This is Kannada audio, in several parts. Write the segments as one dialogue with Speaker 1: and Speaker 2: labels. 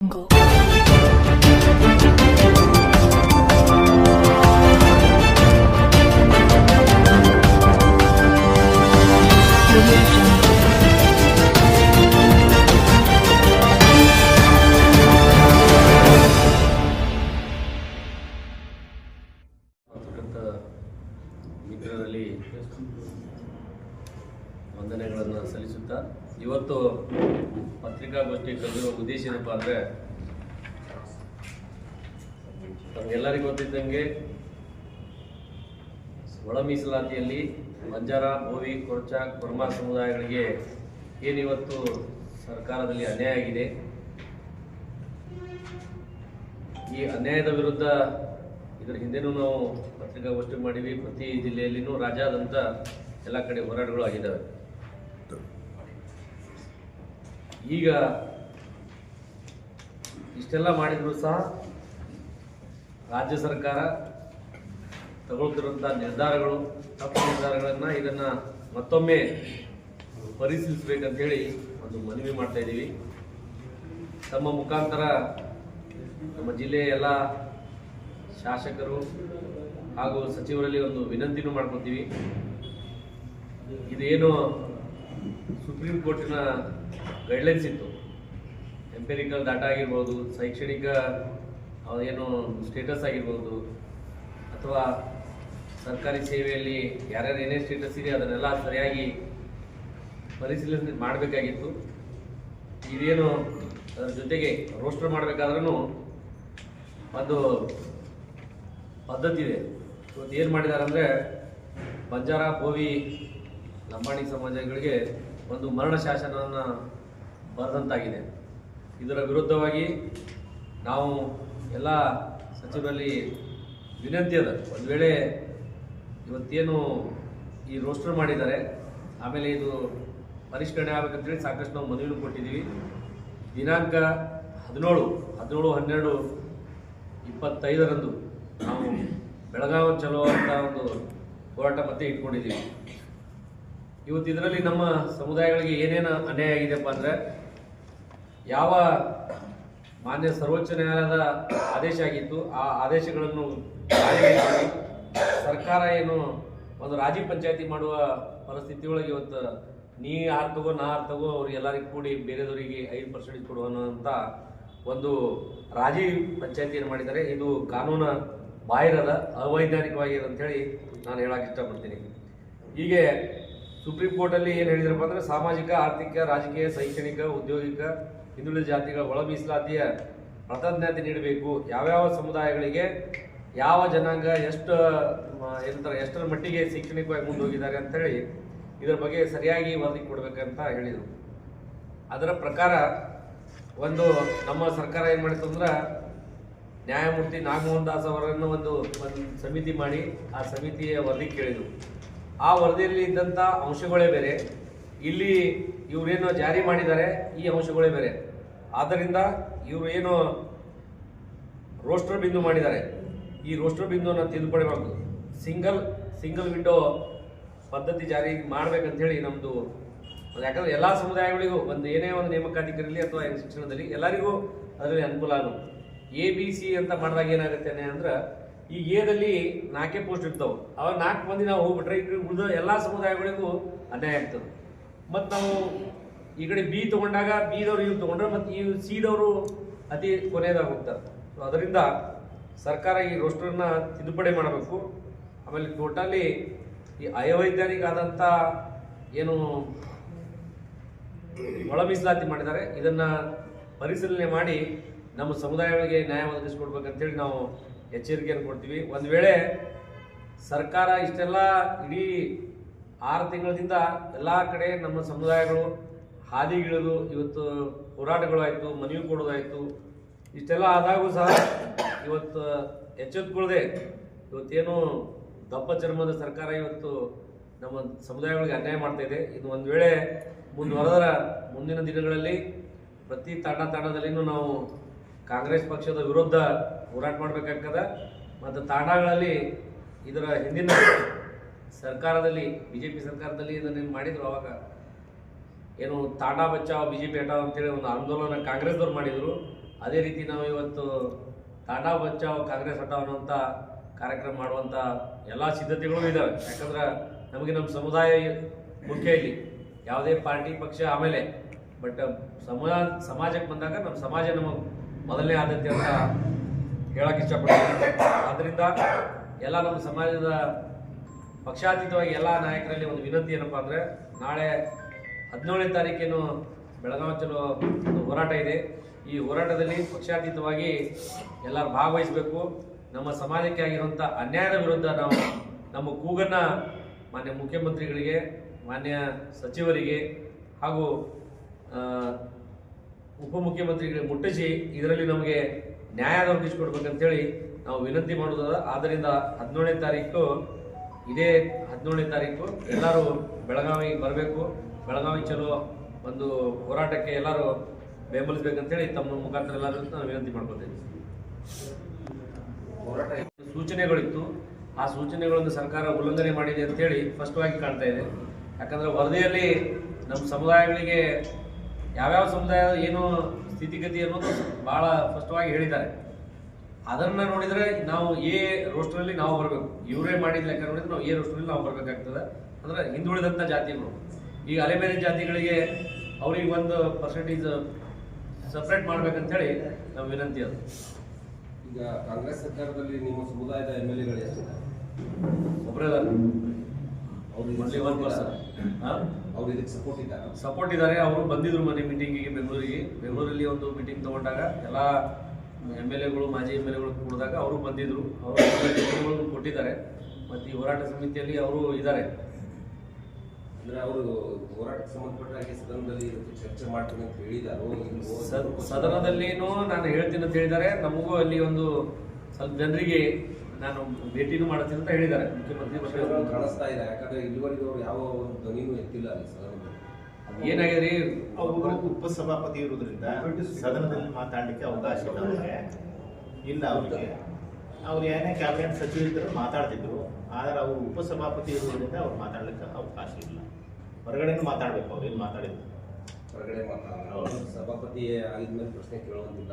Speaker 1: jungle.
Speaker 2: ಮಿತ್ರರಲ್ಲಿ ವಂದನೆಗಳನ್ನು ಸಲ್ಲಿಸುತ್ತಾ ಇವತ್ತು ಪತ್ರಿಕಾಗೋಷ್ಠಿ ಕರೆದಿರೋ ಉದ್ದೇಶ ಏನಪ್ಪ ಅಂದರೆ ನಮಗೆಲ್ಲರಿಗೂ ಗೊತ್ತಿದ್ದಂಗೆ ಒಳ ಮೀಸಲಾತಿಯಲ್ಲಿ ಬಂಜಾರ, ಬೋವಿ, ಕೊರ್ಚ, ಕುರ್ಮ ಸಮುದಾಯಗಳಿಗೆ ಏನಿವತ್ತು ಸರ್ಕಾರದಲ್ಲಿ ಅನ್ಯಾಯ ಆಗಿದೆ? ಈ ಅನ್ಯಾಯದ ವಿರುದ್ಧ ಇದರ ಹಿಂದೆನೂ ನಾವು ಪತ್ರಿಕಾಗೋಷ್ಠಿ ಮಾಡಿವಿ. ಪ್ರತಿ ಜಿಲ್ಲೆಯಲ್ಲಿನೂ ರಾಜ್ಯಾದ್ಯಂತ ಎಲ್ಲ ಕಡೆ ಹೋರಾಟಗಳು ಆಗಿದ್ದಾವೆ. ಈಗ ಇಷ್ಟೆಲ್ಲ ಮಾಡಿದರೂ ಸಹ ರಾಜ್ಯ ಸರ್ಕಾರ ತಗೊಳ್ತಿರುವಂಥ ನಿರ್ಧಾರಗಳು, ತಪ್ಪು ನಿರ್ಧಾರಗಳನ್ನು ಇದನ್ನು ಮತ್ತೊಮ್ಮೆ ಪರಿಶೀಲಿಸಬೇಕಂತೇಳಿ ಒಂದು ಮನವಿ ಮಾಡ್ತಾ ಇದ್ದೀವಿ. ತಮ್ಮ ಮುಖಾಂತರ ನಮ್ಮ ಜಿಲ್ಲೆಯ ಎಲ್ಲ ಶಾಸಕರು ಹಾಗೂ ಸಚಿವರಲ್ಲಿ ಒಂದು ವಿನಂತಿನೂ ಮಾಡ್ಕೊತೀವಿ ಇದೇನು ಸುಪ್ರೀಂ ಕೋರ್ಟಿನ ಗೈಡ್ಲೈನ್ಸ್ ಇತ್ತು. ಎಂಪೆರಿಕಲ್ ಡಾಟಾ ಆಗಿರ್ಬೋದು, ಶೈಕ್ಷಣಿಕ ಏನು ಸ್ಟೇಟಸ್ ಆಗಿರ್ಬೋದು, ಅಥವಾ ಸರ್ಕಾರಿ ಸೇವೆಯಲ್ಲಿ ಯಾರ್ಯಾರು ಏನೇನು ಸ್ಟೇಟಸ್ ಇದೆ ಅದನ್ನೆಲ್ಲ ಸರಿಯಾಗಿ ಪರಿಶೀಲನೆ ಮಾಡಬೇಕಾಗಿತ್ತು. ಇದೇನು ಅದರ ಜೊತೆಗೆ ರೋಸ್ಟರ್ ಮಾಡಬೇಕಾದ್ರೂ ಒಂದು ಪದ್ಧತಿ ಇದೆ ಇವತ್ತು ಏನು ಮಾಡಿದ್ದಾರೆ ಅಂದರೆ ಬಂಜಾರ ಭೋವಿ ಲಂಬಾಣಿ ಸಮಾಜಗಳಿಗೆ ಒಂದು ಮರಣ ಶಾಸನವನ್ನು ಬರೆದಂತಾಗಿದೆ. ಇದರ ವಿರುದ್ಧವಾಗಿ ನಾವು ಎಲ್ಲ ಸಚಿವರಲ್ಲಿ ವಿನಂತಿ ಅದ. ಒಂದು ವೇಳೆ ಇವತ್ತೇನು ಈ ರೋಸ್ಟರ್ ಮಾಡಿದ್ದಾರೆ, ಆಮೇಲೆ ಇದು ಪರಿಷ್ಕರಣೆ ಆಗಬೇಕಂತೇಳಿ ಸಾಕಷ್ಟು ನಾವು ಮನವಿನೂ ಕೊಟ್ಟಿದ್ದೀವಿ. ದಿನಾಂಕ ಹದಿನೇಳು ಹದಿನೇಳು, ಹನ್ನೆರಡು, ಇಪ್ಪತ್ತೈದರಂದು ನಾವು ಬೆಳಗಾವಿ ಚಲೋ ಅಂತ ಒಂದು ಹೋರಾಟ ಮತ್ತೆ ಇಟ್ಕೊಂಡಿದ್ದೀವಿ. ಇವತ್ತು ಇದರಲ್ಲಿ ನಮ್ಮ ಸಮುದಾಯಗಳಿಗೆ ಏನೇನು ಅನ್ಯಾಯ ಆಗಿದೆಪ್ಪ ಅಂದರೆ ಯಾವ ಮಾನ್ಯ ಸರ್ವೋಚ್ಚ ನ್ಯಾಯಾಲಯದ ಆದೇಶ ಆಗಿತ್ತು, ಆ ಆದೇಶಗಳನ್ನು ಸರ್ಕಾರ ಏನು ಒಂದು ರಾಜಿ ಪಂಚಾಯತಿ ಮಾಡುವ ಪರಿಸ್ಥಿತಿ ಒಳಗೆ ಇವತ್ತು ನೀ ಆರು ತಗೋ, ನಾ ಆರು ತಗೋ, ಅವ್ರು ಎಲ್ಲರಿಗೂ ಕೂಡಿ ಬೇರೆದವರಿಗೆ ಐದು ಪರ್ಸೆಂಟೇಜ್ ಕೊಡುವ ಅನ್ನೋಂಥ ಒಂದು ರಾಜಿ ಪಂಚಾಯತಿಯನ್ನು ಮಾಡಿದ್ದಾರೆ. ಇದು ಕಾನೂನು ಬಾಹಿರದ ಅವೈಜ್ಞಾನಿಕವಾಗಿದೆ ಅಂತೇಳಿ ನಾನು ಹೇಳಕ್ಕೆ ಇಷ್ಟಪಡ್ತೀನಿ. ಹೀಗೆ ಸುಪ್ರೀಂ ಕೋರ್ಟಲ್ಲಿ ಏನು ಹೇಳಿದ್ರಪ್ಪ ಅಂದರೆ ಸಾಮಾಜಿಕ, ಆರ್ಥಿಕ, ರಾಜಕೀಯ, ಶೈಕ್ಷಣಿಕ, ಉದ್ಯೋಗಿಕ ಹಿಂದುಳಿದ ಜಾತಿಗಳ ಒಳ ಮೀಸಲಾತಿಯ ಪ್ರಾಧಾನ್ಯತೆ ನೀಡಬೇಕು. ಯಾವ್ಯಾವ ಸಮುದಾಯಗಳಿಗೆ ಯಾವ ಜನಾಂಗ ಎಷ್ಟು ಏನಂತಾರೆ ಎಷ್ಟರ ಮಟ್ಟಿಗೆ ಶೈಕ್ಷಣಿಕವಾಗಿ ಮುಂದೆ ಹೋಗಿದ್ದಾರೆ ಅಂತೇಳಿ ಇದರ ಬಗ್ಗೆ ಸರಿಯಾಗಿ ವರದಿ ಕೊಡಬೇಕಂತ ಹೇಳಿದರು. ಅದರ ಪ್ರಕಾರ ಒಂದು ನಮ್ಮ ಸರ್ಕಾರ ಏನು ಮಾಡಿತು ಅಂದ್ರೆ ನ್ಯಾಯಮೂರ್ತಿ ನಾಗಮೋಹನ್ ದಾಸ್ ಅವರನ್ನು ಒಂದು ಒಂದು ಸಮಿತಿ ಮಾಡಿ ಆ ಸಮಿತಿಯ ವರದಿ ಕೇಳಿದರು. ಆ ವರದಿಯಲ್ಲಿ ಇದ್ದಂಥ ಅಂಶಗಳೇ ಬೇರೆ. ಇಲ್ಲಿ ಇವರೇನು ಜಾರಿ ಮಾಡಿದ್ದಾರೆ, ಈ ಅಂಶಗಳೇ ಬೇರೆ. ಆದ್ದರಿಂದ ಇವರು ಏನು ರೋಸ್ಟರ್ ಬಿಂದು ಮಾಡಿದ್ದಾರೆ. ಈ ರೋಸ್ಟರ್ ಬಿಂದುವನ್ನು ತಿದ್ದುಪಡಿ ಸಿಂಗಲ್ ಸಿಂಗಲ್ ವಿಂಡೋ ಪದ್ಧತಿ ಜಾರಿ ಮಾಡ್ಬೇಕಂತೇಳಿ ನಮ್ಮದು ಯಾಕಂದ್ರೆ ಎಲ್ಲ ಸಮುದಾಯಗಳಿಗೂ ಒಂದು ಏನೇ ಒಂದು ನೇಮಕಾತಿಗಿರಲಿ ಅಥವಾ ಶಿಕ್ಷಣದಲ್ಲಿ ಎಲ್ಲರಿಗೂ ಅದರಲ್ಲಿ ಅನುಕೂಲ ಆಗುತ್ತೆ. ಎ, ಬಿ, ಸಿ ಅಂತ ಮಾಡಿದಾಗ ಏನಾಗುತ್ತೆ ಅಂದ್ರೆ ಈ ಎದಲ್ಲಿ ನಾಲ್ಕೇ ಪೋಸ್ಟ್ ಇರ್ತಾವೆ. ಅವಾಗ ನಾಲ್ಕು ಮಂದಿ ನಾವು ಹೋಗ್ಬಿಟ್ರೆ ಈಗ ಉಳಿದ ಎಲ್ಲ ಸಮುದಾಯಗಳಿಗೂ ಅನ್ಯಾಯ ಆಗ್ತದೆ. ಮತ್ತು ನಾವು ಈ ಕಡೆ ಬಿ ತಗೊಂಡಾಗ ಬಿದವ್ರು ಇವ್ರು ತಗೊಂಡ್ರೆ ಮತ್ತು ಈ ಸಿದವರು ಅತಿ ಕೊನೆಯದಾಗ ಹೋಗ್ತಾರೆ ಸೊ ಅದರಿಂದ ಸರ್ಕಾರ ಈ ರೋಸ್ಟರ್ನ ತಿದ್ದುಪಡಿ ಮಾಡಬೇಕು. ಆಮೇಲೆ ಟೋಟಲಿ ಈ ಅಯವೈಜ್ಞಾನಿಕಾದಂಥ ಏನು ಒಳ ಮೀಸಲಾತಿ ಮಾಡಿದ್ದಾರೆ. ಇದನ್ನ ಪರಿಶೀಲನೆ ಮಾಡಿ ನಮ್ಮ ಸಮುದಾಯಗಳಿಗೆ ನ್ಯಾಯ ಒದಗಿಸ್ಕೊಡ್ಬೇಕಂತೇಳಿ ನಾವು ಎಚ್ಚರಿಕೆಯನ್ನು ಕೊಡ್ತೀವಿ. ಒಂದು ವೇಳೆ ಸರ್ಕಾರ ಇಷ್ಟೆಲ್ಲ ಇಡೀ ಆರು ತಿಂಗಳಿಂದ ಎಲ್ಲ ಕಡೆ ನಮ್ಮ ಸಮುದಾಯಗಳು ಹಾದಿಗಿಳಿದು ಇವತ್ತು ಹೋರಾಟಗಳು ಆಯಿತು ಮನವಿ ಕೊಡೋದಾಯಿತು, ಇಷ್ಟೆಲ್ಲ ಆದಾಗೂ ಸಹ ಇವತ್ತು ಎಚ್ಚೆತ್ಕೊಳ್ಳದೆ ಇವತ್ತೇನು ದಪ್ಪ ಚರ್ಮದ ಸರ್ಕಾರ ಇವತ್ತು ನಮ್ಮ ಸಮುದಾಯಗಳಿಗೆ ಅನ್ಯಾಯ ಮಾಡ್ತಾ ಇದೆ. ಇದು ಒಂದು ವೇಳೆ ಮುಂದುವರೆದರ ಮುಂದಿನ ದಿನಗಳಲ್ಲಿ ಪ್ರತಿ ತಾಣ ತಾಣದಲ್ಲಿನೂ ನಾವು ಕಾಂಗ್ರೆಸ್ ಪಕ್ಷದ ವಿರುದ್ಧ ಹೋರಾಟ ಮಾಡಬೇಕಾಗ್ತದೆ. ಮತ್ತು ತಾಣಗಳಲ್ಲಿ ಇದರ ಹಿಂದಿನ ಸರ್ಕಾರದಲ್ಲಿ ಬಿ ಜೆ ಪಿ ಸರ್ಕಾರದಲ್ಲಿ ಇದನ್ನೇನು ಮಾಡಿದ್ರು ಅವಾಗ ಏನು ತಾಟಾ ಬಚಾವ್ ಬಿ ಜೆ ಪಿ ಹಟಾವ್ ಅಂತೇಳಿ ಒಂದು ಆಂದೋಲನ ಕಾಂಗ್ರೆಸ್ದವ್ರು ಮಾಡಿದರು. ಅದೇ ರೀತಿ ನಾವು ಇವತ್ತು ತಾಟಾ ಬಚಾವ್ ಕಾಂಗ್ರೆಸ್ ಹಟಾವ್ ಅನ್ನುವಂಥ ಕಾರ್ಯಕ್ರಮ ಮಾಡುವಂಥ ಎಲ್ಲ ಸಿದ್ಧತೆಗಳು ಇದ್ದಾವೆ ಯಾಕಂದ್ರೆ ನಮಗೆ ನಮ್ಮ ಸಮುದಾಯ ಮುಖ್ಯ ಇಲ್ಲಿ. ಯಾವುದೇ ಪಾರ್ಟಿ ಪಕ್ಷ ಆಮೇಲೆ. ಬಟ್ ಸಮಾಜ ಸಮಾಜಕ್ಕೆ ಬಂದಾಗ ನಮ್ಮ ಸಮಾಜ ನಮಗೆ ಮೊದಲನೇ ಆದ್ಯತೆ ಅಂತ ಹೇಳಕ್ಕೆ ಇಷ್ಟಪಡ್ತೀನಿ. ಆದ್ದರಿಂದ ಎಲ್ಲ ನಮ್ಮ ಸಮಾಜದ ಪಕ್ಷಾತೀತವಾಗಿ ಎಲ್ಲ ನಾಯಕರಲ್ಲಿ ಒಂದು ವಿನಂತಿ ಏನಪ್ಪ ಅಂದರೆ ನಾಳೆ ಹದಿನೇಳನೇ ತಾರೀಕೇನು ಬೆಳಗಾವಿ ಚಲೋ ಹೋರಾಟ ಇದೆ. ಈ ಹೋರಾಟದಲ್ಲಿ ಪಕ್ಷಾತೀತವಾಗಿ ಎಲ್ಲರೂ ಭಾಗವಹಿಸಬೇಕು. ನಮ್ಮ ಸಮಾಜಕ್ಕೆ ಆಗಿರುವಂಥ ಅನ್ಯಾಯದ ವಿರುದ್ಧ ನಾವು ನಮ್ಮ ಕೂಗನ್ನು ಮಾನ್ಯ ಮುಖ್ಯಮಂತ್ರಿಗಳಿಗೆ, ಮಾನ್ಯ ಸಚಿವರಿಗೆ ಹಾಗೂ ಉಪಮುಖ್ಯಮಂತ್ರಿಗಳಿಗೆ ಮುಟ್ಟಿಸಿ ಇದರಲ್ಲಿ ನಮಗೆ ನ್ಯಾಯ ದೊರಕಿಸಿಕೊಡ್ಬೇಕಂತೇಳಿ ನಾವು ವಿನಂತಿ ಮಾಡೋದಾದ ಆದ್ದರಿಂದ ಹದಿನೇಳನೇ ತಾರೀಕು, ಇದೇ ಹದಿನೇಳನೇ ತಾರೀಕು ಎಲ್ಲರೂ ಬೆಳಗಾವಿಗೆ ಬರಬೇಕು. ಬೆಳಗಾವಿ ಚಲೋ ಒಂದು ಹೋರಾಟಕ್ಕೆ ಎಲ್ಲರೂ ಬೆಂಬಲಿಸಬೇಕಂತೇಳಿ ತಮ್ಮ ಮುಖಾಂತರ ಎಲ್ಲರೂ ನಾನು ವಿನಂತಿ ಮಾಡ್ಕೊತೇನೆ
Speaker 3: ಹೋರಾಟ
Speaker 2: ಸೂಚನೆಗಳಿತ್ತು. ಆ ಸೂಚನೆಗಳನ್ನು ಸರ್ಕಾರ ಉಲ್ಲಂಘನೆ ಮಾಡಿದೆ ಅಂತೇಳಿ ಸ್ಪಷ್ಟವಾಗಿ ಕಾಣ್ತಾ ಇದೆ. ಯಾಕಂದ್ರೆ ವರದಿಯಲ್ಲಿ ನಮ್ಮ ಸಮುದಾಯಗಳಿಗೆ ಯಾವ್ಯಾವ ಸಮುದಾಯದ ಏನು ಸ್ಥಿತಿಗತಿ ಅನ್ನೋದು ಬಹಳ ಸ್ಪಷ್ಟವಾಗಿ ಹೇಳಿದ್ದಾರೆ. ಅದನ್ನ ನೋಡಿದ್ರೆ ನಾವು ಎ ರೋಸ್ಟ್ರಲ್ಲಿ ನಾವು ಬರಬೇಕು. ಇವರೇ ಮಾಡಿದ ಲೆಕ್ಕ ನೋಡಿದ್ರೆ ನಾವು ಎ ರೋಸ್ಟ್ರಲ್ಲಿ ನಾವು ಬರಬೇಕಾಗ್ತದೆ. ಅಂದ್ರೆ ಹಿಂದುಳಿದಂಥ ಜಾತಿಗಳು. ಈಗ ಅಲೆಬೇರೆ ಜಾತಿಗಳಿಗೆ ಅವ್ರಿಗೆ ಒಂದು ಪರ್ಸೆಂಟೇಜ್ ಸಪ್ರೇಟ್ ಮಾಡ್ಬೇಕಂತೇಳಿ ನಾವು ವಿನಂತಿ ಅದು.
Speaker 3: ಈಗ ಕಾಂಗ್ರೆಸ್ ಸರ್ಕಾರದಲ್ಲಿ ನಿಮ್ಮ ಸಮುದಾಯದ ಎಂ ಎಲ್ ಎಗಳು
Speaker 2: ಒನ್ ಪರ್ಸನ್
Speaker 3: ಅವ್ರು ಇದಕ್ಕೆ ಸಪೋರ್ಟ್ ಇದ್ದಾರೆ?
Speaker 2: ಸಪೋರ್ಟ್ ಇದ್ದಾರೆ? ಅವರು ಬಂದಿದ್ರು ಮನೆ ಮೀಟಿಂಗಿಗೆ ಬೆಂಗಳೂರಿಗೆ. ಬೆಂಗಳೂರಲ್ಲಿ ಒಂದು ಮೀಟಿಂಗ್ ತಗೊಂಡಾಗ ಎಲ್ಲ ಎಂ ಎಲ್ ಎಗಳು ಮಾಜಿ ಎಂ ಎಲ್ ಎಗಳು ಕೂಡಿದಾಗ ಅವರು ಬಂದಿದ್ರು. ಅವರು ಕೊಟ್ಟಿದ್ದಾರೆ. ಮತ್ತು ಈ ಹೋರಾಟ ಸಮಿತಿಯಲ್ಲಿ ಅವರು ಇದ್ದಾರೆ.
Speaker 3: ಅಂದ್ರೆ ಅವರು ಹೋರಾಟಕ್ಕೆ ಸಂಬಂಧಪಟ್ಟ ಹಾಗೆ ಸದನದಲ್ಲಿ ಚರ್ಚೆ ಮಾಡ್ತೀನಿ ಅಂತ ಹೇಳಿದಾರೋ
Speaker 2: ಸದನದಲ್ಲಿನೂ ನಾನು ಹೇಳ್ತೀನಿ ಅಂತ ಹೇಳಿದ್ದಾರೆ. ನಮಗೂ ಅಲ್ಲಿ ಒಂದು ಸ್ವಲ್ಪ ಜನರಿಗೆ ನಾನು ಭೇಟಿನೂ ಮಾಡ್ತೀನಿ ಅಂತ ಹೇಳಿದ್ದಾರೆ. ಮುಖ್ಯಮಂತ್ರಿ
Speaker 3: ಕಾಣಿಸ್ತಾ ಇದೆ. ಯಾಕಂದ್ರೆ ಇಲ್ಲಿವರೆಗೂ ಯಾವ ಒಂದು ಧ್ವನಿನೂ ಎತ್ತಿಲ್ಲ ಅಲ್ಲಿ ಸದನದಲ್ಲಿ.
Speaker 2: ಏನಾಗಿದೆ? ರೀ
Speaker 4: ಅವರು ಉಪಸಭಾಪತಿ ಇರುವುದರಿಂದ ಸದನದಲ್ಲಿ ಮಾತಾಡಲಿಕ್ಕೆ ಅವಕಾಶ ಇಲ್ಲ ಅವರಿಗೆ. ಇಲ್ಲ ಅವರಿಗೆ. ಅವ್ರು ಏನೇ ಕ್ಯಾಬಿನೆಟ್ ಸಚಿವರಿದ್ದರೂ ಮಾತಾಡ್ತಿದ್ರು. ಆದರೆ ಅವರು ಉಪಸಭಾಪತಿ ಇರುವುದರಿಂದ ಅವ್ರು ಮಾತಾಡಲಿಕ್ಕೆ ಅವಕಾಶ ಇಲ್ಲ. ಹೊರಗಡೆನೂ ಮಾತಾಡ್ಬೇಕು ಅವ್ರು ಏನು ಮಾತಾಡಿದ್ರು?
Speaker 3: ಹೊರಗಡೆ ಮಾತಾಡೋದು ಅವರು ಸಭಾಪತಿ ಆಗಿದ್ಮೇಲೆ ಪ್ರಶ್ನೆ ಕೇಳುವಂತಿಲ್ಲ.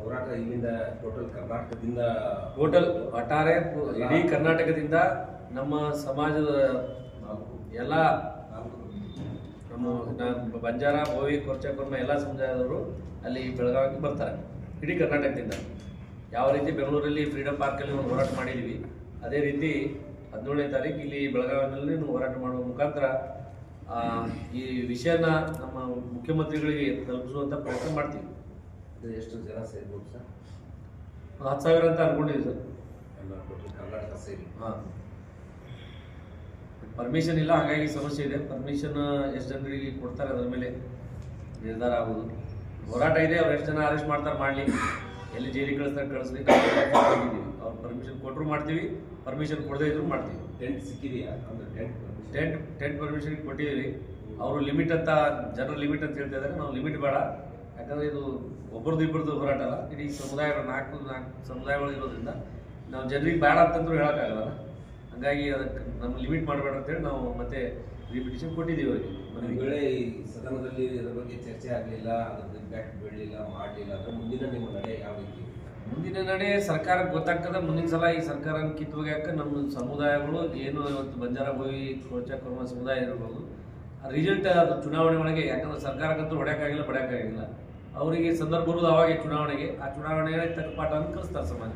Speaker 3: ಹೋರಾಟ ಇಲ್ಲಿಂದ ಟೋಟಲ್ ಕರ್ನಾಟಕದಿಂದ
Speaker 2: ಟೋಟಲ್ ಒಟ್ಟಾರೆ ಇಡೀ ಕರ್ನಾಟಕದಿಂದ ನಮ್ಮ ಸಮಾಜದ ಎಲ್ಲ ನಮ್ಮ ಬಂಜಾರ ಬೋವಿ ಕೊರ್ಚಕರ್ಮ ಎಲ್ಲ ಸಮುದಾಯದವರು ಅಲ್ಲಿ ಬೆಳಗಾವಿಗೆ ಬರ್ತಾರೆ. ಇಡೀ ಕರ್ನಾಟಕದಿಂದ. ಯಾವ ರೀತಿ ಬೆಂಗಳೂರಲ್ಲಿ ಫ್ರೀಡಮ್ ಪಾರ್ಕಲ್ಲಿ ಒಂದು ಹೋರಾಟ ಮಾಡಿದ್ವಿ ಅದೇ ರೀತಿ ಹದಿನೇಳನೇ ತಾರೀಕು ಇಲ್ಲಿ ಬೆಳಗಾವಿನಲ್ಲಿ ಹೋರಾಟ ಮಾಡುವ ಮುಖಾಂತರ ಈ ವಿಷಯನ ನಮ್ಮ ಮುಖ್ಯಮಂತ್ರಿಗಳಿಗೆ ತಲುಪಿಸುವಂಥ ಪ್ರಯತ್ನ ಮಾಡ್ತೀವಿ.
Speaker 3: ಎಷ್ಟು ಜನ ಸೇರ್ಬೋದು ಸರ್?
Speaker 2: ಹತ್ತು ಸಾವಿರ ಅಂತ ಅನ್ಕೊಂಡಿದ್ದೀವಿ ಸೇರಿ. ಹಾಂ. ಪರ್ಮಿಷನ್ ಇಲ್ಲ ಹಾಗಾಗಿ ಸಮಸ್ಯೆ ಇದೆ. ಪರ್ಮಿಷನ್ ಎಷ್ಟು ಜನರಿಗೆ ಕೊಡ್ತಾರೆ ಅದ್ರ ಮೇಲೆ ನಿರ್ಧಾರ ಆಗೋದು ಹೋರಾಟ ಇದೆ ಅವ್ರು ಎಷ್ಟು ಜನ ಅರೆಸ್ಟ್ ಮಾಡ್ತಾರೆ ಮಾಡಲಿ. ಎಲ್ಲಿ ಜೈಲಿಗೆ ಕಳಿಸ್ದಾಗ ಕಳಿಸ್ಲಿ ಅವ್ರು ಪರ್ಮಿಷನ್ ಕೊಟ್ಟರು ಮಾಡ್ತೀವಿ ಪರ್ಮಿಷನ್ ಕೊಡದೇ ಇದ್ರು ಮಾಡ್ತೀವಿ.
Speaker 3: ಟೆಂಟ್ ಸಿಕ್ಕಿದೆಯಾ? ಅಂದ್ರೆ ಟೆಂಟ್
Speaker 2: ಟೆಂಟ್ ಟೆಂಟ್ ಪರ್ಮಿಷನ್ ಕೊಟ್ಟಿದ್ದೀವಿ. ಅವರು ಲಿಮಿಟ್ ಅಂತ ಜನರ ಲಿಮಿಟ್ ಅಂತ ಹೇಳ್ತಾ ಇದ್ದಾರೆ. ನಾವು ಲಿಮಿಟ್ ಬೇಡ. ಯಾಕಂದ್ರೆ ಇದು ಒಬ್ಬರದ್ದು ಇಬ್ಬರದ್ದು ಹೋರಾಟ ಅಲ್ಲ. ಇಡೀ ಸಮುದಾಯ ನಾಲ್ಕು ನಾಲ್ಕು ಸಮುದಾಯಗಳು ಇರೋದ್ರಿಂದ ನಾವು ಜನರಿಗೆ ಬೇಡ ಅಂತಂದ್ರೂ ಹೇಳೋಕ್ಕಾಗಲ್ಲ. ಹಂಗಾಗಿ ಅದಕ್ಕೆ ನಮ್ಮ ಲಿಮಿಟ್ ಮಾಡಬೇಡ ಅಂತೇಳಿ ನಾವು ಮತ್ತೆ ರಿಪಿಟೇಷನ್ ಕೊಟ್ಟಿದ್ದೀವಿ ಅವರಿಗೆ.
Speaker 3: ಒಂದು ವೇಳೆ ಈ ಸದನದಲ್ಲಿ ಇದರ ಬಗ್ಗೆ ಚರ್ಚೆ ಆಗಲಿಲ್ಲ ಅದ್ರದ್ದು ಇಂಪ್ಯಾಕ್ಟ್ ಬೀಳಲಿಲ್ಲ ಮಾಡಲಿಲ್ಲ ಅಂದ್ರೆ ಮುಂದಿನ ನಿಮ್ಮ ನಡೆ ಯಾವ ರೀತಿ?
Speaker 2: ಮುಂದಿನ ನಡೆ ಸರ್ಕಾರಕ್ಕೆ ಗೊತ್ತಾಗ್ತದೆ ಮುಂದಿನ ಸಲ ಈ ಸರ್ಕಾರ ಕಿತ್ತೋಗ್ಯಾಕ ನಮ್ಮ ಸಮುದಾಯಗಳು ಏನು ಇವತ್ತು ಬಂಜಾರ ಬೋವಿ ಕೋಚ ಕುರ್ಮ ಸಮುದಾಯ ಇರ್ಬೋದು ರಿಸಲ್ಟ್ ಅದು ಚುನಾವಣೆ ಒಳಗೆ ಯಾಕಂದ್ರೆ ಸರ್ಕಾರಕ್ಕಂತೂ ಹೊಡ್ಯಾಕಾಗಿಲ್ಲ ಬಡ್ಯಾಕಾಗಿಲ್ಲ. ಅವರಿಗೆ ಸಂದರ್ಭ ಬರುವುದು ಅವಾಗೆ ಚುನಾವಣೆಗೆ ಆ ಚುನಾವಣೆಗೆ ತಕ್ಕ ಅಂತ ಕಲಿಸ್ತಾರೆ ಸಮಾಜ.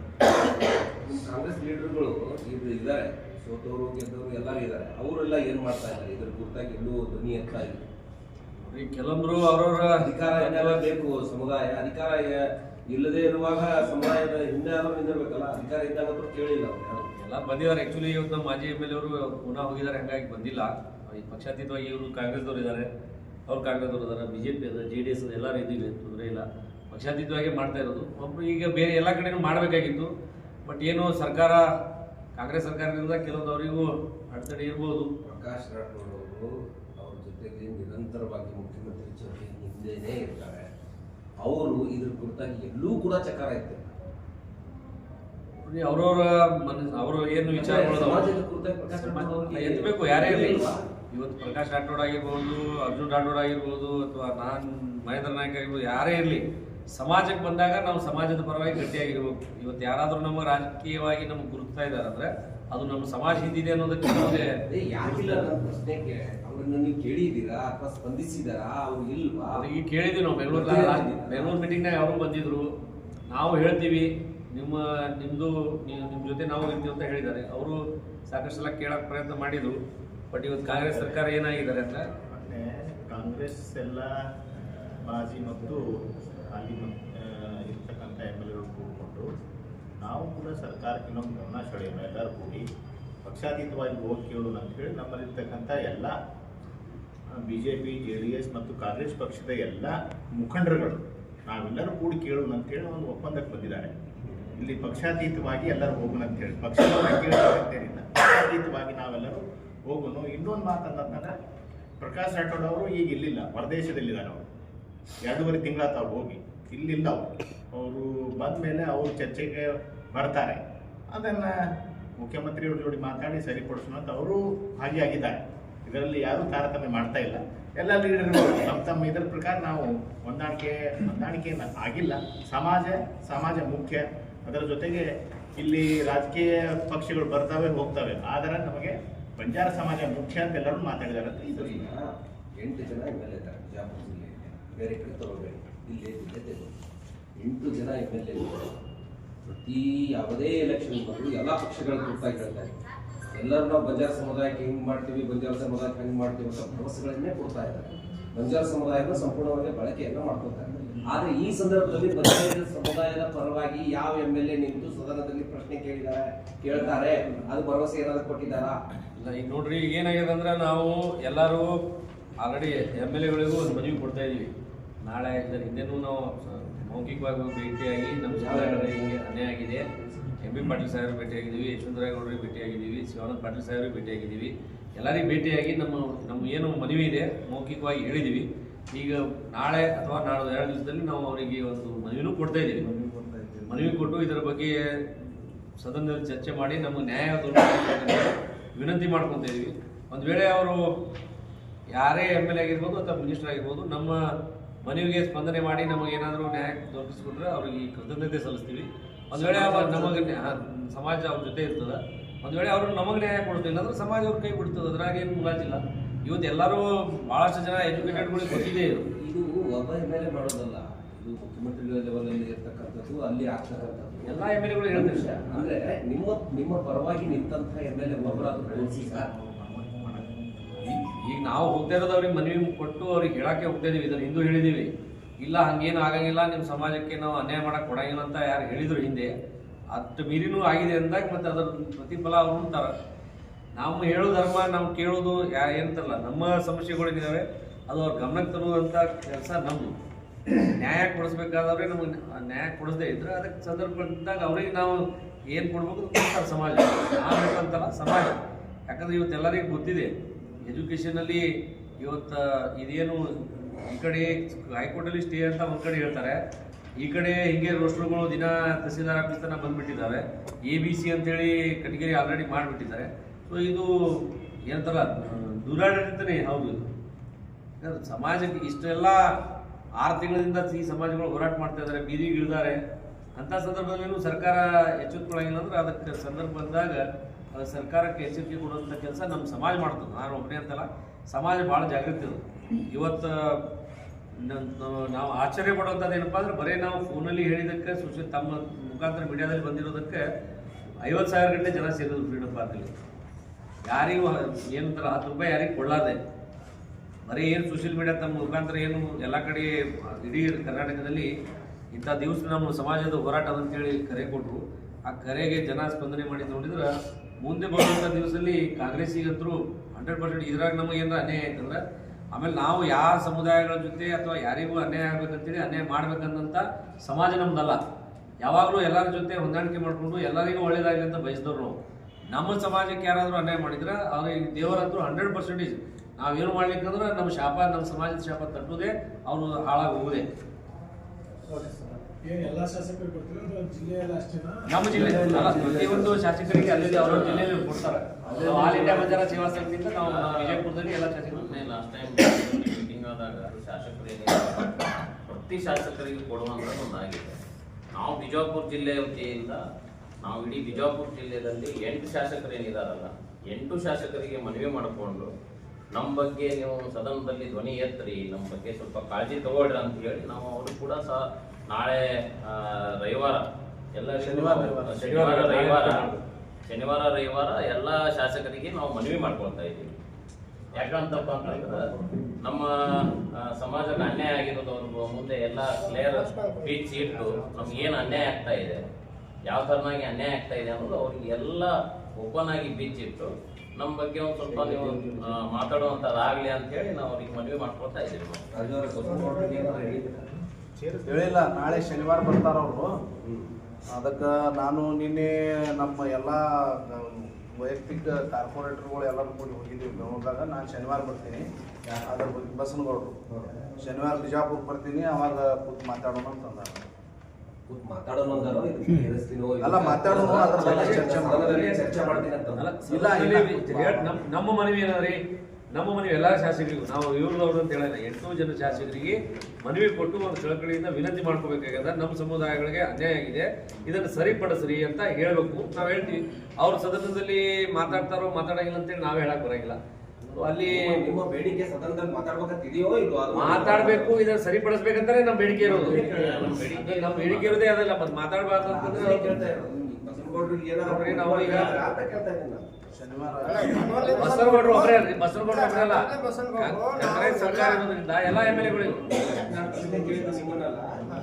Speaker 3: ಕಾಂಗ್ರೆಸ್ ಲೀಡರ್ಗಳು ಇದು ಇದ್ದಾರೆ. ಸೋತವರು ಗೆದ್ದವರು ಎಲ್ಲರೂ ಇದ್ದಾರೆ. ಅವರೆಲ್ಲ ಏನು ಮಾಡ್ತಾ ಇದ್ದಾರೆ? ಇದ್ರ ಕುರಿತಾಗಿ ಎಲ್ಲೂ ಧ್ವನಿ ಎತ್ತಾ ಇಲ್ಲ.
Speaker 2: ಈ ಕೆಲವೊಬ್ರು ಅವರವರ
Speaker 3: ಅಧಿಕಾರ ಏನೆಲ್ಲ ಬೇಕು ಸಮುದಾಯ. ಅಧಿಕಾರ ಇಲ್ಲದೆ ಇರುವಾಗ ಸಮುದಾಯದ ಹಿಂದೆ ಆದ್ರೂ ನಿಂದಿರ್ಬೇಕಲ್ಲ? ಅಧಿಕಾರ ಇದ್ದಾಗ ಕೇಳಿಲ್ಲ ಅವ್ರು
Speaker 2: ಎಲ್ಲ ಬಂದಿದ್ದಾರೆ. ಆ್ಯಕ್ಚುಲಿ ಇವತ್ತು ನಮ್ಮ ಮಾಜಿ ಎಂ ಎಲ್ ಅವರು ಪುನಃ ಹೋಗಿದ್ದಾರೆ ಹಂಗಾಗಿ ಬಂದಿಲ್ಲ. ಈ ಪಕ್ಷಾತೀತವಾಗಿ ಇವರು ಕಾಂಗ್ರೆಸ್ದವ್ರು ಇದ್ದಾರೆ. ಅವ್ರು ಕಾಂಗ್ರೆಸ್ದವ್ರು ಇದ್ದಾರೆ. ಬಿ ಜೆ ಪಿ ಅದ ಜೆ ಡಿ ಎಸ್ ಅದ ಎಲ್ಲರೂ ಇದ್ದೀವಿ ತೊಂದರೆ ಇಲ್ಲ. ಪಕ್ಷಾತೀತವಾಗಿ ಮಾಡ್ತಾ ಇರೋದು. ಒಬ್ಬರು ಈಗ ಬೇರೆ ಎಲ್ಲ ಕಡೆನೂ ಮಾಡಬೇಕಾಗಿತ್ತು. ಬಟ್ ಏನು ಸರ್ಕಾರ ಕಾಂಗ್ರೆಸ್ ಸರ್ಕಾರದಿಂದ ಕೆಲವೊಂದು ಅವರಿಗೂ ಅಡೆತಡೆ ಇರ್ಬೋದು.
Speaker 3: ಪ್ರಕಾಶ್ ರಾಠೋಡ್ ಅವರು ಅವ್ರ ಜೊತೆಗೆ ನಿರಂತರವಾಗಿ ಮುಖ್ಯಮಂತ್ರಿ ಚರ್ಚೆ ಹಿಂದೆನೇ ಇರ್ತಾರೆ. ಅವರು ಇದ್ರ ಕುರಿತಾಗಿ ಎಲ್ಲೂ ಕೂಡ ಚಕಾರ ಇತ್ತು
Speaker 2: ಅವರವರ ಅವರು ಏನು ವಿಚಾರ ಎತ್ತಬೇಕು ಯಾರೇ ಇರಲಿ? ಇವತ್ತು ಪ್ರಕಾಶ್ ರಾಠೋಡ್ ಆಗಿರ್ಬೋದು ಅರ್ಜುನ್ ರಾಠೋಡ್ ಆಗಿರ್ಬೋದು ಅಥವಾ ನಾನ್ ಮಹೇಂದ್ರ ನಾಯಕ್ ಆಗಿರ್ಬೋದು ಯಾರೇ ಇರಲಿ. ಸಮಾಜಕ್ಕೆ ಬಂದಾಗ ನಾವು ಸಮಾಜದ ಪರವಾಗಿ ಗಟ್ಟಿಯಾಗಿರ್ಬೇಕು. ಇವತ್ತು ಯಾರಾದರೂ ನಮಗೆ ರಾಜಕೀಯವಾಗಿ ನಮ್ಗೆ ಗುರುತಾ ಇದ್ದಾರೆ ಅಂದ್ರೆ ಅದು ನಮ್ಮ ಸಮಾಜ ಹಿಂದಿದೆ ಅನ್ನೋದಕ್ಕೆ ನಮಗೆ
Speaker 3: ಯಾಕಿಲ್ಲ ನನ್ನ ಪ್ರಶ್ನೆಗೆ ಅವ್ರನ್ನ ನೀವು ಕೇಳಿದ್ದೀರಾ ಅಥವಾ ಸ್ಪಂದಿಸಿದಾರಾ? ಅವ್ರು ಇಲ್ವಾ?
Speaker 2: ಅವ್ರಿಗೆ ಕೇಳಿದ್ವಿ ನಾವು ಬೆಂಗಳೂರು ಬೆಂಗಳೂರು ಮೀಟಿಂಗ್ನಾಗ ಅವರು ಬಂದಿದ್ರು? ನಾವು ಹೇಳ್ತೀವಿ. ನಿಮ್ಮ ನಿಮ್ಮದು ನೀವು ನಿಮ್ಮ ಜೊತೆ ನಾವು ಇರ್ತೀವಿ ಅಂತ ಹೇಳಿದ್ದಾರೆ. ಅವರು ಸಾಕಷ್ಟು ಸಲ ಕೇಳೋಕೆ ಪ್ರಯತ್ನ ಮಾಡಿದರು. ಬಟ್ ಇವತ್ತು ಕಾಂಗ್ರೆಸ್ ಸರ್ಕಾರ ಏನಾಗಿದ್ದಾರೆ ಅಂತ
Speaker 4: ಮತ್ತೆ ಕಾಂಗ್ರೆಸ್ ಎಲ್ಲ ಮಾಜಿ ಮತ್ತು ಆ, ಇರ್ತಕ್ಕಂಥ ಎಂ ಎಲ್ ಎಗಳು ಕೂಡಿಕೊಂಡು ನಾವು ಕೂಡ ಸರ್ಕಾರಕ್ಕೆ ಇನ್ನೊಂದು ಗಮನ ಸೆಳೆಯೋಣ ಎಲ್ಲರೂ ಕೂಡಿ. ಪಕ್ಷಾತೀತವಾಗಿ ಹೋಗಿ ಕೇಳೋಣ ಅಂತ ಹೇಳಿ ನಮ್ಮಲ್ಲಿರ್ತಕ್ಕಂಥ ಎಲ್ಲ B J P J D S ಮತ್ತು ಕಾಂಗ್ರೆಸ್ ಪಕ್ಷದ ಎಲ್ಲ ಮುಖಂಡರುಗಳು ನಾವೆಲ್ಲರೂ ಕೂಡಿ ಕೇಳೋಣ ಅಂತೇಳಿ ಒಂದು ಒಪ್ಪಂದಕ್ಕೆ ಬಂದಿದ್ದಾರೆ. ಇಲ್ಲಿ ಪಕ್ಷಾತೀತವಾಗಿ ಎಲ್ಲರೂ ಹೋಗೋಣ ಅಂತೇಳಿ ಪಕ್ಷ ಕೇಳೋಣ ಪಕ್ಷಾತೀತವಾಗಿ ನಾವೆಲ್ಲರೂ ಹೋಗೋಣ. ಇನ್ನೊಂದು ಮಾತಂದ್ರೆ ಪ್ರಕಾಶ್ ರಾಠೋಡ್ ಅವರು ಈಗ ಇಲ್ಲಿಲ್ಲ ಹೊರದೇಶದಲ್ಲಿದ್ದಾರೆ ಅವರು. ಎರಡೂವರೆ ತಿಂಗಳಾತ ಅವ್ರು ಹೋಗಿ. ಇಲ್ಲಿಲ್ಲ ಅವರು. ಅವರು ಬಂದ ಮೇಲೆ ಅವರು ಚರ್ಚೆಗೆ ಬರ್ತಾರೆ. ಅದನ್ನು ಮುಖ್ಯಮಂತ್ರಿಯವ್ರ ಜೋಡಿ ಮಾತಾಡಿ ಸರಿಪಡಿಸೋಣ ಅಂತ ಅವರು ಭಾಗಿಯಾಗಿದ್ದಾರೆ ಇದರಲ್ಲಿ ಯಾರೂ ತಾರತಮ್ಯ ಮಾಡ್ತಾ ಇಲ್ಲ. ಎಲ್ಲ ಲೀಡರ್ಗಳು ತಮ್ಮ ತಮ್ಮ ಇದರ ಪ್ರಕಾರ ನಾವು ಹೊಂದಾಣಿಕೆ ಹೊಂದಾಣಿಕೆ ಆಗಿಲ್ಲ. ಸಮಾಜ ಸಮಾಜ ಮುಖ್ಯ. ಅದರ ಜೊತೆಗೆ ಇಲ್ಲಿ ರಾಜಕೀಯ ಪಕ್ಷಗಳು ಬರ್ತವೆ, ಹೋಗ್ತವೆ. ಆದರೆ ನಮಗೆ ಬಂಜಾರ ಸಮಾಜ ಮುಖ್ಯ ಅಂತ ಎಲ್ಲರೂ ಮಾತಾಡಿದ್ದಾರೆ ಅಂತ
Speaker 3: ಎಂಟು ಜನ ಬೇರೆ ಕಡೆ ತಗೋಬೇಕು ಇಲ್ಲಿ ಇಲ್ಲೇ ಎಂಟು ಜನ ಎಂ ಎಲ್ ಎ ಪ್ರತಿ ಯಾವುದೇ ಎಲೆಕ್ಷನ್ ಬಂದರೂ ಎಲ್ಲ ಪಕ್ಷಗಳ ಕುರಿತಾಗಿ ಹೇಳ್ತಾರೆ ಎಲ್ಲರೂ ನಾವು ಬಂಜಾರ ಸಮುದಾಯಕ್ಕೆ ಹಿಂಗೆ ಮಾಡ್ತೀವಿ, ಬಂಜಾರ ಸಮುದಾಯಕ್ಕೆ ಹೆಂಗೆ ಮಾಡ್ತೀವಿ ಅಂತ ಭರವಸೆಗಳನ್ನೇ ಕೊಡ್ತಾ ಇದ್ದಾರೆ. ಬಂಜಾರ ಸಮುದಾಯನ ಸಂಪೂರ್ಣವಾಗಿ ಬಳಕೆಯನ್ನ ಮಾಡ್ಕೊತಾರೆ ಆದರೆ ಈ ಸಂದರ್ಭದಲ್ಲಿ ಬಂಜಾರ ಸಮುದಾಯದ ಪರವಾಗಿ ಯಾವ ಎಂ ಎಲ್ ಎ ನಿಂತು ಸದನದಲ್ಲಿ ಪ್ರಶ್ನೆ ಕೇಳಿದ್ದಾರೆ, ಕೇಳ್ತಾರೆ, ಅದು ಭರವಸೆ ಏನಾದ್ರು ಕೊಟ್ಟಿದ್ದಾರಾ?
Speaker 2: ಇಲ್ಲ, ಈಗ ನೋಡ್ರಿ, ಈಗ ಏನಾಗಿದೆ ಅಂದ್ರೆ ನಾವು ಎಲ್ಲರೂ ಆಲ್ರೆಡಿ ಎಂ ಎಲ್ ಎಗಳಿಗೂ ಒಂದು ಮನವಿ ಕೊಡ್ತಾ ಇದೀವಿ. ನಾಳೆ ಇದರ ಹಿಂದೆನೂ ನಾವು ಮೌಖಿಕವಾಗಿ ಭೇಟಿಯಾಗಿ ನಮ್ಮ ಶಾಲೆಗಳಿಗೆ ಅನ್ಯಾಯ ಆಗಿದೆ. ಎಂ ಬಿ ಪಾಟೀಲ್ ಸಾಹೇಬ್ರಿಗೆ ಭೇಟಿಯಾಗಿದ್ದೀವಿ ಯಶವಂತರಾಯಗೌಡರಿಗೆ ಭೇಟಿಯಾಗಿದ್ದೀವಿ ಶಿವಾನಂದ ಪಾಟೀಲ್ ಸಾಹೇಬ್ರಿಗೆ ಭೇಟಿಯಾಗಿದ್ದೀವಿ. ಎಲ್ಲರಿಗೂ ಭೇಟಿಯಾಗಿ ನಮ್ಮ ನಮ್ಮ ಏನು ಮನವಿ ಇದೆ ಮೌಖಿಕವಾಗಿ ಹೇಳಿದ್ದೀವಿ. ಈಗ ನಾಳೆ ಅಥವಾ ನಾಳೆ ಎರಡು ದಿವಸದಲ್ಲಿ ನಾವು ಅವರಿಗೆ ಒಂದು ಮನವಿನೂ ಕೊಡ್ತಾ ಇದ್ದೀವಿ. ಮನವಿ ಕೊಟ್ಟು ಇದರ ಬಗ್ಗೆ ಸದನದಲ್ಲಿ ಚರ್ಚೆ ಮಾಡಿ ನಮಗೆ ನ್ಯಾಯ ವಿನಂತಿ ಮಾಡ್ಕೊತಾ ಇದ್ದೀವಿ. ಒಂದು ವೇಳೆ ಅವರು ಯಾರೇ ಎಂ ಎಲ್ ಎ ಆಗಿರ್ಬೋದು ಅಥವಾ ಮಿನಿಸ್ಟರ್ ಆಗಿರ್ಬೋದು ನಮ್ಮ ಮನವಿಗೆ ಸ್ಪಂದನೆ ಮಾಡಿ ನಮಗೆ ಏನಾದರೂ ನ್ಯಾಯ ದೊರಕಿಸ್ಕೊಟ್ರೆ ಅವ್ರಿಗೆ ಕೃತಜ್ಞತೆ ಸಲ್ಲಿಸ್ತೀವಿ. ಒಂದು ವೇಳೆ ಅವ್ರು ನಮಗೆ ಸಮಾಜ ಅವ್ರ ಜೊತೆ ಇರ್ತದೆ. ಒಂದು ವೇಳೆ ಅವರು ನಮಗೆ ನ್ಯಾಯ ಕೊಡ್ತಿಲ್ಲ ಅಂದ್ರೆ ಸಮಾಜ ಅವ್ರ ಕೈ ಬಿಡ್ತದೆ ಅದ್ರಾಗ ಏನು ಮುಲಾಜಿಲ್ಲ. ಇವತ್ತು ಎಲ್ಲರೂ ಭಾಳಷ್ಟು ಜನ ಎಜುಕೇಟೆಡ್ಗಳಿಗೆ ಗೊತ್ತಿದೆ ಇದು.
Speaker 3: ಇದು ಒಬ್ಬ ಮೇಲೆ ಮಾಡೋದಲ್ಲ ಇದು ಮುಖ್ಯಮಂತ್ರಿಗಳ ಲೆವೆಲಲ್ಲಿ ಇರ್ತಕ್ಕಂಥದ್ದು ಅಲ್ಲಿ ಆಗ್ತಕ್ಕಂಥದ್ದು.
Speaker 2: ಎಲ್ಲ ಎಂ ಎಲ್ ಎಗಳು ಹೇಳ್ತಾರೆ.
Speaker 3: ಅಂದರೆ ನಿಮ್ಮ ನಿಮ್ಮ ಪರವಾಗಿ ನಿಂತಹ ಎಂ ಎಲ್ ಎ ಒಬ್ಬರಾದ್ರೂ ಸರ್.
Speaker 2: ನಾವು ಹೋಗ್ತಾ ಇರೋದು ಅವ್ರಿಗೆ ಮನವಿ ಕೊಟ್ಟು ಅವ್ರಿಗೆ ಹೇಳಕ್ಕೆ ಹೋಗ್ತಾ ಇದೀವಿ ಇದನ್ನ ಹಿಂದೂ ಹೇಳಿದೀವಿ ಇಲ್ಲ, ಹಂಗೇನು ಆಗಂಗಿಲ್ಲ ನಿಮ್ಮ ಸಮಾಜಕ್ಕೆ ನಾವು ಅನ್ಯಾಯ ಮಾಡಕ್ಕೆ ಕೊಡಂಗಿಲ್ಲ ಅಂತ ಯಾರು ಹೇಳಿದ್ರು ಹಿಂದೆ. ಅಷ್ಟು ಮೀರಿನೂ ಆಗಿದೆ ಅಂದಾಗ ಮತ್ತೆ ಅದರ ಪ್ರತಿಫಲ ಅವ್ರು ಅಂತಾರೆ ನಾವು ಹೇಳೋ ಧರ್ಮ, ನಾವು ಕೇಳೋದು ಯಾ ಏನಂತಲ್ಲ ನಮ್ಮ ಸಮಸ್ಯೆಗಳೇನಿದಾವೆ ಅದು ಅವ್ರ ಗಮನಕ್ಕೆ ತರುವಂಥ ಕೆಲಸ ನಮ್ಮದು ನ್ಯಾಯ ಕೊಡಿಸ್ಬೇಕಾದವ್ರೆ ನಮಗೆ ನ್ಯಾಯ ಕೊಡಿಸದೇ ಇದ್ರೆ ಅದಕ್ಕೆ ಸಂದರ್ಭ ಬಂದಾಗ ಅವ್ರಿಗೆ ನಾವು ಏನು ಕೊಡ್ಬೇಕು ಕೊಡ್ತಾರೆ ಸಮಾಜ. ನಾವು ಹೇಳಂತಲ್ಲ ಸಮಾಜ. ಯಾಕಂದ್ರೆ ಇವತ್ತು ಎಲ್ಲರಿಗೂ ಗೊತ್ತಿದೆ. ಎಜುಕೇಷನಲ್ಲಿ ಇವತ್ತು ಇದೇನು ಈ ಕಡೆ ಹೈಕೋರ್ಟಲ್ಲಿ ಸ್ಟೇ ಅಂತ ಒಂದು ಕಡೆ ಹೇಳ್ತಾರೆ. ಈ ಕಡೆ ಹಿಂಗೆ ರೋಸ್ಟರ್ಗಳು ದಿನ ತಹಸೀಲ್ದಾರ್ ಆಫೀಸ್ ತನಕ ಬಂದ್ಬಿಟ್ಟಿದ್ದಾವೆ. ಎ ಬಿ ಸಿ ಅಂತೇಳಿ ಕಟಗೇರಿ ಆಲ್ರೆಡಿ ಮಾಡಿಬಿಟ್ಟಿದ್ದಾರೆ. ಸೊ ಇದು ಏನಂತಾರ ದುರಾಡಳಿತನೇ, ಹೌದು. ಇದು ಸಮಾಜಕ್ಕೆ ಇಷ್ಟೆಲ್ಲ ಆರು ತಿಂಗಳಿಂದ ಈ ಸಮಾಜಗಳು ಹೋರಾಟ ಮಾಡ್ತಾ ಇದ್ದಾರೆ ಬೀದಿಗಿಳಿದಾರೆ ಅಂಥ ಸಂದರ್ಭದಲ್ಲೂ ಸರ್ಕಾರ ಎಚ್ಚೆತ್ಕೊಳ್ಳಂಗಿಲ್ಲ ಅಂದ್ರೆ ಅದಕ್ಕೆ ಸಂದರ್ಭ ಬಂದಾಗ ಸರ್ಕಾರಕ್ಕೆ ಎಚ್ಚರಿಕೆ ಕೊಡುವಂಥ ಕೆಲಸ ನಮ್ಮ ಸಮಾಜ ಮಾಡ್ತದೆ. ನಾನು ಒಬ್ಬನೇ ಅಂತಲ್ಲ, ಸಮಾಜ ಭಾಳ ಜಾಗೃತಿ ಇದೆ ಇವತ್ತು ನಾವು- ನಾವು ಆಶ್ಚರ್ಯ ಪಡುವಂಥದ್ದು ಏನಪ್ಪ ಅಂದ್ರೆ ಬರೀ ನಾವು ಫೋನಲ್ಲಿ ಹೇಳಿದ್ದಕ್ಕೆ ಸೋಷಿಯಲ್ ತಮ್ಮ ಮುಖಾಂತರ ಮೀಡಿಯಾದಲ್ಲಿ ಬಂದಿರೋದಕ್ಕೆ ಐವತ್ತು ಸಾವಿರ ಗಂಟೆ ಜನ ಸೇರಿದ್ರು ಫ್ರೀಡಮ್ ಪಾರ್ಕಲ್ಲಿ ಯಾರಿಗೂ ಏನಂತಾರೆ ಹತ್ತು ರೂಪಾಯಿ ಯಾರಿಗೂ ಕೊಡಲಾದೆ ಬರೀ ಏನು ಸೋಷಿಯಲ್ ಮೀಡಿಯಾ ತಮ್ಮ ಮುಖಾಂತರ ಏನು ಎಲ್ಲ ಕಡೆ ಇಡೀ ಕರ್ನಾಟಕದಲ್ಲಿ ಇಂಥ ದಿವಸ ನಮ್ಮ ಸಮಾಜದ ಹೋರಾಟ ಅಂತೇಳಿ ಕರೆ ಕೊಟ್ಟರು ಆ ಕರೆಗೆ ಜನ ಸ್ಪಂದನೆ ಮಾಡಿ ನೋಡಿದ್ರೆ ಮುಂದೆ ಬರುವಂಥ ದಿವಸದಲ್ಲಿ ಕಾಂಗ್ರೆಸ್ಸಿಗಂತರೂ ಹಂಡ್ರೆಡ್ ಪರ್ಸೆಂಟ್ ಇದ್ರಾಗ ನಮಗೆ ಏನಾರ ಅನ್ಯಾಯ ಆಯ್ತಂದ್ರೆ, ಆಮೇಲೆ ನಾವು ಯಾವ ಸಮುದಾಯಗಳ ಜೊತೆ ಅಥವಾ ಯಾರಿಗೂ ಅನ್ಯಾಯ ಆಗ್ಬೇಕಂತೇಳಿ ಅನ್ಯಾಯ ಮಾಡ್ಬೇಕಂತ ಸಮಾಜ ನಮ್ದಲ್ಲ. ಯಾವಾಗಲೂ ಎಲ್ಲರ ಜೊತೆ ಹೊಂದಾಣಿಕೆ ಮಾಡಿಕೊಂಡು ಎಲ್ಲರಿಗೂ ಒಳ್ಳೇದಾಗಲಿ ಅಂತ ಬಯಸಿದವ್ರು ನಮ್ಮ ಸಮಾಜಕ್ಕೆ ಯಾರಾದರೂ ಅನ್ಯಾಯ ಮಾಡಿದ್ರೆ ಅವ್ರಿಗೆ ದೇವರಂತೂ ಹಂಡ್ರೆಡ್ ಪರ್ಸೆಂಟೇಜ್ ನಾವೇನು ಮಾಡ್ಲಿಕ್ಕಂದ್ರೆ ನಮ್ಮ ಶಾಪ, ನಮ್ಮ ಸಮಾಜದ ಶಾಪ ತಟ್ಟುವುದೇ ಅವರು ಹಾಳಾಗಿ ಹೋಗುದೇ.
Speaker 5: ಏನ್ ಎಲ್ಲಾ ಶಾಸಕರು ಕೊಡ್ತೀರಾ ಅಥವಾ ಜಿಲ್ಲೆಯಲ್ಲಿ ಅಷ್ಟೇನಾ?
Speaker 2: ನಮ್ಮ ಜಿಲ್ಲೆ ಅಲ್ಲ ಪ್ರತಿಯೊಂದು ಶಾಸಕರಿಗೆ ಅಲ್ಲದೆ ಅವ್ರ ಜಿಲ್ಲೆಯಲ್ಲಿ ಕೊಡ್ತಾರೆ. ನಾವು ಆಲ್ ಇಂಡಿಯಾ ಬಂಜಾರ ಸೇವಾ ಸಂಘದಿಂದ ನಾವು ವಿಜಯಪುರದಲ್ಲಿ ಎಲ್ಲ ಶಾಸಕರು
Speaker 6: ಲಾಸ್ಟ್ ಟೈಮ್ ಮೀಟಿಂಗ್ ಆದಾಗ ಶಾಸಕರು ಏನಿಲ್ಲ ಪ್ರತಿ ಶಾಸಕರಿಗೆ ಕೊಡುವಂಥ ಒಂದಾಗಿದೆ ನಾವು ಬಿಜಾಪುರ ಜಿಲ್ಲೆ ವತಿಯಿಂದ ನಾವು ಇಡೀ ಬಿಜಾಪುರ ಜಿಲ್ಲೆಯಲ್ಲಿ ಎಂಟು ಶಾಸಕರು ಏನಿದಾರಲ್ಲ ಎಂಟು ಶಾಸಕರಿಗೆ ಮನವಿ ಮಾಡಿಕೊಂಡು ನಮ್ಮ ಬಗ್ಗೆ ನೀವು ಸದನದಲ್ಲಿ ಧ್ವನಿ ಎತ್ತರಿ ನಮ್ಮ ಬಗ್ಗೆ ಸ್ವಲ್ಪ ಕಾಳಜಿ ತಗೊಳ್ರಿ ಅಂತ ಹೇಳಿ ನಾವು ಅವರು ಕೂಡ ಸಹ ನಾಳೆ ರವಿವಾರ ಎಲ್ಲ
Speaker 4: ಶನಿವಾರ, ರವಿವಾರ.
Speaker 6: ಶನಿವಾರ ರವಿವಾರ ಶನಿವಾರ ರವಿವಾರ ಎಲ್ಲ ಶಾಸಕರಿಗೆ ನಾವು ಮನವಿ ಮಾಡ್ಕೊಳ್ತಾ ಇದ್ದೀವಿ. ಯಾಕಂತಪ್ಪ ಅಂತಂದ್ರೆ ನಮ್ಮ ಸಮಾಜದ ಸಮಾಜಕ್ಕೆ ಅನ್ಯಾಯ ಆಗಿರೋದವ್ರಿಗೂ ಮುಂದೆ ಎಲ್ಲ ಕ್ಲಿಯರ್ ಬೀಚ್ ಇಟ್ಟು ನಮ್ಗೆ ಏನು ಅನ್ಯಾಯ ಆಗ್ತಾ ಇದೆ ಯಾವ ಥರನಾಗಿ ಅನ್ಯಾಯ ಆಗ್ತಾ ಇದೆ ಅನ್ನೋದು ಅವ್ರಿಗೆ ಎಲ್ಲ ಓಪನ್ ಆಗಿ ಬೀಚ್ ಇಟ್ಟು ನಮ್ಮ ಬಗ್ಗೆ ಒಂದು ಸ್ವಲ್ಪ ನೀವು ಮಾತಾಡುವಂಥದ್ದಾಗಲಿ ಅಂತ ಹೇಳಿ ನಾವು ಅವ್ರಿಗೆ ಮನವಿ ಮಾಡ್ಕೊಳ್ತಾ ಇದ್ದೀವಿ.
Speaker 7: ಹೇಳಿಲ್ಲ ನಾಳೆ ಶನಿವಾರ ಬರ್ತಾರ ಅವರು ಅದಕ್ಕೆ ನಾನು ನಿನ್ನೆ ನಮ್ಮ ಎಲ್ಲ ವೈಯಕ್ತಿಕ ಕಾರ್ಪೊರೇಟರ್ಗಳು ಎಲ್ಲರೂ ಕೂಡಿ ಹೋಗಿದ್ದೀವಿ ಬೆಂಗಳೂರದಾಗ ನಾನು ಶನಿವಾರ ಬರ್ತೀನಿ ಅದ್ರ ಬಗ್ಗೆ ಬಸನಗೌಡರು ಶನಿವಾರ ಬಿಜಾಪುರ್ ಬರ್ತೀನಿ ಅವಾಗ ಕೂತು ಮಾತಾಡೋಣ
Speaker 3: ಅಂತಂದ?
Speaker 7: ಅಲ್ಲ, ಮಾತಾಡೋಣ, ಅದ್ರ ಬಗ್ಗೆ ಚರ್ಚೆ
Speaker 3: ಮಾಡ್ತೀನಿ
Speaker 7: ಇಲ್ಲ.
Speaker 2: ನಮ್ಮ ಮನವಿ ಏನಂದ್ರಿ ನಮ್ಮ ಮನವಿ ಎಲ್ಲ ಶಾಸಕರಿಗೂ ನಾವು ಇವ್ರದವ್ರು ಅಂತ ಹೇಳಿಲ್ಲ ಎಂಟು ಜನ ಶಾಸಕರಿಗೆ ಮನವಿ ಕೊಟ್ಟು ಒಂದು ಚಳಕಳಿಯಿಂದ ವಿನಂತಿ ಮಾಡ್ಕೋಬೇಕಾಗ್ಯದ ನಮ್ಮ ಸಮುದಾಯಗಳಿಗೆ ಅನ್ಯಾಯ ಆಗಿದೆ. ಇದನ್ನು ಸರಿಪಡಿಸ್ರಿ ಅಂತ ಹೇಳಬೇಕು. ನಾವು ಹೇಳ್ತೀವಿ. ಅವ್ರ ಸದನದಲ್ಲಿ ಮಾತಾಡ್ತಾರೋ ಮಾತಾಡಂಗಿಲ್ಲ ಅಂತೇಳಿ ನಾವು ಹೇಳಕ್ ಬರಂಗಿಲ್ಲ. ಅಲ್ಲಿ
Speaker 3: ನಿಮ್ಮ- ಬೇಡಿಕೆ ಸದನದಲ್ಲಿ ಮಾತಾಡ್ಬೇಕಂತ ಇದೆಯೋ ಇಲ್ವೋ ಅದು?
Speaker 2: ಮಾತಾಡ್ಬೇಕು ಇದನ್ನ ಸರಿಪಡಿಸ್ಬೇಕಂತಾನೆ ನಮ್ಮ ಬೇಡಿಕೆ ಇರೋದು. ನಮ್ಮ ಬೇಡಿಕೆ ಇರೋದೇ. ಅದಲ್ಲ. ಮತ್ತೆ ಮಾತಾಡಬಾರ್ದು ಅಂತಂದ್ರೆ ನಾವು ಈಗ- ಒಬ್ಬರೇ ಅಲ್ರಿ ಕಾಂಗ್ರೆಸ್ ಸರ್ಕಾರ ಇರೋದ್ರಿಂದ ಎಲ್ಲ ಎಂ ಎಲ್ ಎಗಳಿಗೂ
Speaker 3: ನಾನು ಪ್ರಶ್ನೆ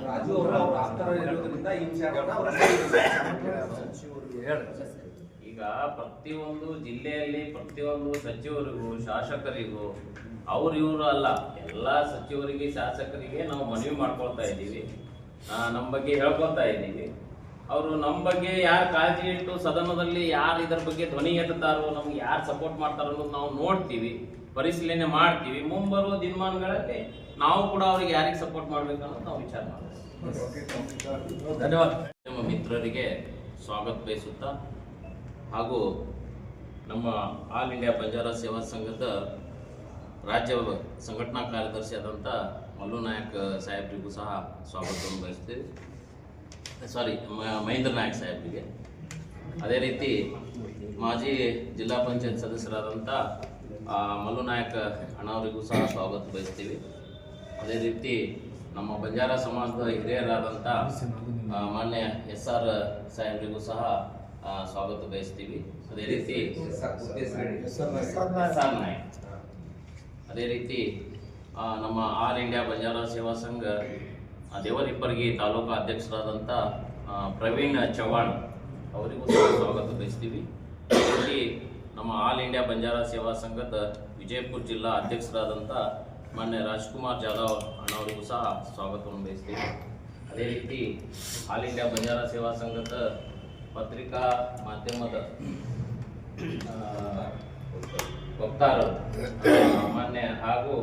Speaker 3: ರಾಜು ಅವರು ಅವ್ರ ಆಪ್ತರ ಇರೋದ್ರಿಂದ ಈ ವಿಚಾರವನ್ನ ಅವ್ರ
Speaker 6: ಈಗ ಪ್ರತಿಯೊಂದು ಜಿಲ್ಲೆಯಲ್ಲಿ ಪ್ರತಿಯೊಂದು ಸಚಿವರಿಗೂ ಶಾಸಕರಿಗೂ ಅವ್ರು ಇವರು ಅಲ್ಲ. ಎಲ್ಲಾ ಸಚಿವರಿಗೆ ಶಾಸಕರಿಗೆ ನಾವು ಮನವಿ ಮಾಡ್ಕೊಳ್ತಾ ಇದ್ದೀವಿ. ಆ, ನಮ್ಮ ಬಗ್ಗೆ ಹೇಳ್ಕೊಳ್ತಾ ಇದ್ದೀವಿ. ಅವರು ನಮ್ಮ ಬಗ್ಗೆ ಯಾರು ಕಾಳಜಿ ಇಟ್ಟು ಸದನದಲ್ಲಿ ಯಾರು ಇದರ ಬಗ್ಗೆ ಧ್ವನಿ ಎತ್ತಾರೋ ನಮ್ಗೆ ಯಾರು ಸಪೋರ್ಟ್ ಮಾಡ್ತಾರೋ ಅನ್ನೋದು ನಾವು ನೋಡ್ತೀವಿ, ಪರಿಶೀಲನೆ ಮಾಡ್ತೀವಿ. ಮುಂಬರುವ ದಿನಮಾನಗಳಲ್ಲಿ ನಾವು ಕೂಡ ಅವ್ರಿಗೆ ಯಾರಿಗೆ ಸಪೋರ್ಟ್ ಮಾಡ್ಬೇಕು ಅನ್ನೋದು ನಾವು ವಿಚಾರ ಮಾಡ್ತೀವಿ.
Speaker 2: ಧನ್ಯವಾದ.
Speaker 6: ನಮ್ಮ ಮಿತ್ರರಿಗೆ ಸ್ವಾಗತ ಬಯಸುತ್ತಾ, ಹಾಗೂ ನಮ್ಮ ಆಲ್ ಇಂಡಿಯಾ ಬಂಜಾರ ಸೇವಾ ಸಂಘದ ರಾಜ್ಯ ಸಂಘಟನಾ ಕಾರ್ಯದರ್ಶಿಯಾದಂಥ ಮಲ್ಲು ನಾಯಕ್ ಸಾಹೇಬ್ರಿಗೂ ಸಹ ಸ್ವಾಗತವನ್ನು ಬಯಸ್ತೀವಿ. ಸಾರಿ ಮಹೇಂದ್ರ ನಾಯಕ್ ಸಾಹೇಬ್ರಿಗೆ. ಅದೇ ರೀತಿ ಮಾಜಿ ಜಿಲ್ಲಾ ಪಂಚಾಯತ್ ಸದಸ್ಯರಾದಂಥ ಮಲ್ಲು ನಾಯಕ್ ಅಣ್ಣವರಿಗೂ ಸಹ ಸ್ವಾಗತ ಬಯಸ್ತೀವಿ. ಅದೇ ರೀತಿ ನಮ್ಮ ಬಂಜಾರ ಸಮಾಜದ ಹಿರಿಯರಾದಂಥ ಮಾನ್ಯ ಎಸ್ ಆರ್ ಸಾಹೇಬ್ರಿಗೂ ಸಹ ಸ್ವಾಗತ ಬಯಸ್ತೀವಿ. ಅದೇ ರೀತಿ ಅದೇ ರೀತಿ ನಮ್ಮ ಆಲ್ ಇಂಡಿಯಾ ಬಂಜಾರ ಸೇವಾ ಸಂಘ ಆ, ದೇವರಿಪ್ಪರ್ಗಿ ತಾಲೂಕು ಅಧ್ಯಕ್ಷರಾದಂಥ ಪ್ರವೀಣ್ ಚವ್ಹಾಣ್ ಅವರಿಗೂ ಸ್ವಾಗತ ಬಯಸ್ತೀವಿ ಇಲ್ಲಿ ನಮ್ಮ ಆಲ್ ಇಂಡಿಯಾ ಬಂಜಾರ ಸೇವಾ ಸಂಘದ ವಿಜಯಪುರ ಜಿಲ್ಲಾ ಅಧ್ಯಕ್ಷರಾದಂಥ ಮಾನ್ಯ ರಾಜ್ಕುಮಾರ್ ಜಾಧವ್ ಅಣ್ಣವರಿಗೂ ಸಹ ಸ್ವಾಗತವನ್ನು ಬಯಸ್ತೀವಿ. ಅದೇ ರೀತಿ ಆಲ್ ಇಂಡಿಯಾ ಬಂಜಾರ ಸೇವಾ ಸಂಘದ ಪತ್ರಿಕಾ ಮಾಧ್ಯಮದ ವಕ್ತಾರರು ಮಾನ್ಯ ಹಾಗೂ